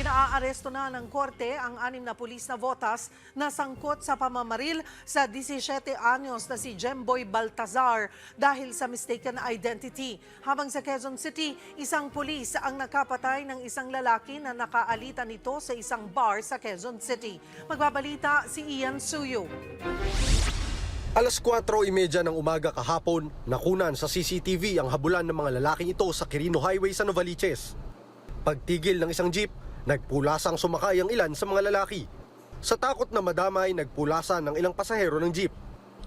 Pinaaaresto na ng korte ang anim na pulis na votas na sangkot sa pamamaril sa 17 anyos na si Jemboy Baltazar dahil sa mistaken identity. Habang sa Quezon City, isang pulis ang nakapatay ng isang lalaki na nakaalita nito sa isang bar sa Quezon City. Magbabalita si Ian Suyo. Alas 4.30 ng umaga kahapon, nakunan sa CCTV ang habulan ng mga lalaking ito sa Quirino Highway sa Novaliches. Pagtigil ng isang jeep, nagpulasang sumakay ang ilan sa mga lalaki. Sa takot na madamay, nagpulasan ng ilang pasahero ng jeep.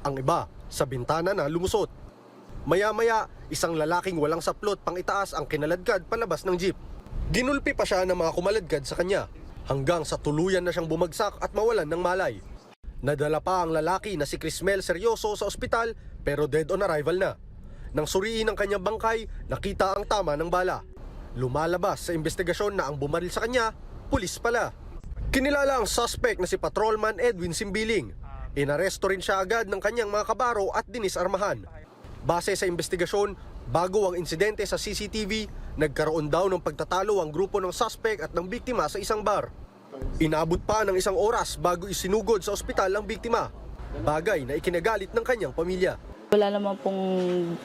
Ang iba, sa bintana na lumusot. Maya-maya, isang lalaking walang saplot pang itaas ang kinaladkad palabas ng jeep. Ginulpi pa siya ng mga kumaladkad sa kanya hanggang sa tuluyan na siyang bumagsak at mawalan ng malay. Nadala pa ang lalaki na si Crismel Seryoso sa ospital pero dead on arrival na. Nang suriin ang kanyang bangkay, nakita ang tama ng bala. Lumalabas sa investigasyon na ang bumaril sa kanya, pulis pala. Kinilala ang suspect na si Patrolman Edwin Simbiling. Inaresto rin siya agad ng kanyang mga kabaro at dinisarmahan. Base sa investigasyon, bago ang insidente sa CCTV, nagkaroon daw ng pagtatalo ang grupo ng suspect at ng biktima sa isang bar. Inabot pa ng isang oras bago isinugod sa ospital ang biktima. Bagay na ikinagalit ng kanyang pamilya. Wala naman pong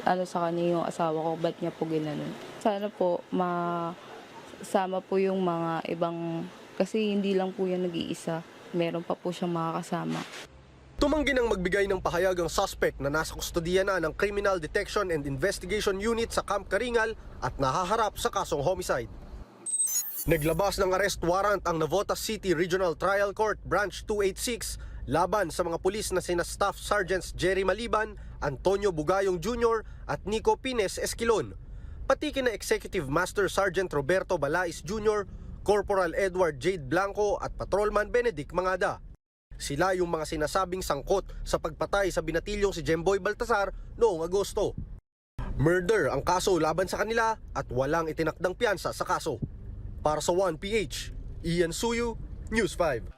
ano sa kanya yung asawa ko, ba't niya po ginanon. Sana po masama po yung mga ibang, kasi hindi lang po yan nag-iisa. Meron pa po siyang mga kasama. Tumanggi ng magbigay ng pahayag ang suspect na nasa kustodiya na ng Criminal Detection and Investigation Unit sa Camp Karingal at nahaharap sa kasong homicide. Naglabas ng arrest warrant ang Navotas City Regional Trial Court Branch 286 laban sa mga pulis na sina Staff Sergeants Jerry Maliban, Antonio Bugayong Jr. at Nico Pines Esquilon. Pati kina Executive Master Sergeant Roberto Balais Jr., Corporal Edward Jade Blanco at Patrolman Benedict Mangada. Sila yung mga sinasabing sangkot sa pagpatay sa binatilyong si Jemboy Baltasar noong Agosto. Murder ang kaso laban sa kanila at walang itinakdang piyansa sa kaso. Para sa 1PH, Ian Suyu, News 5.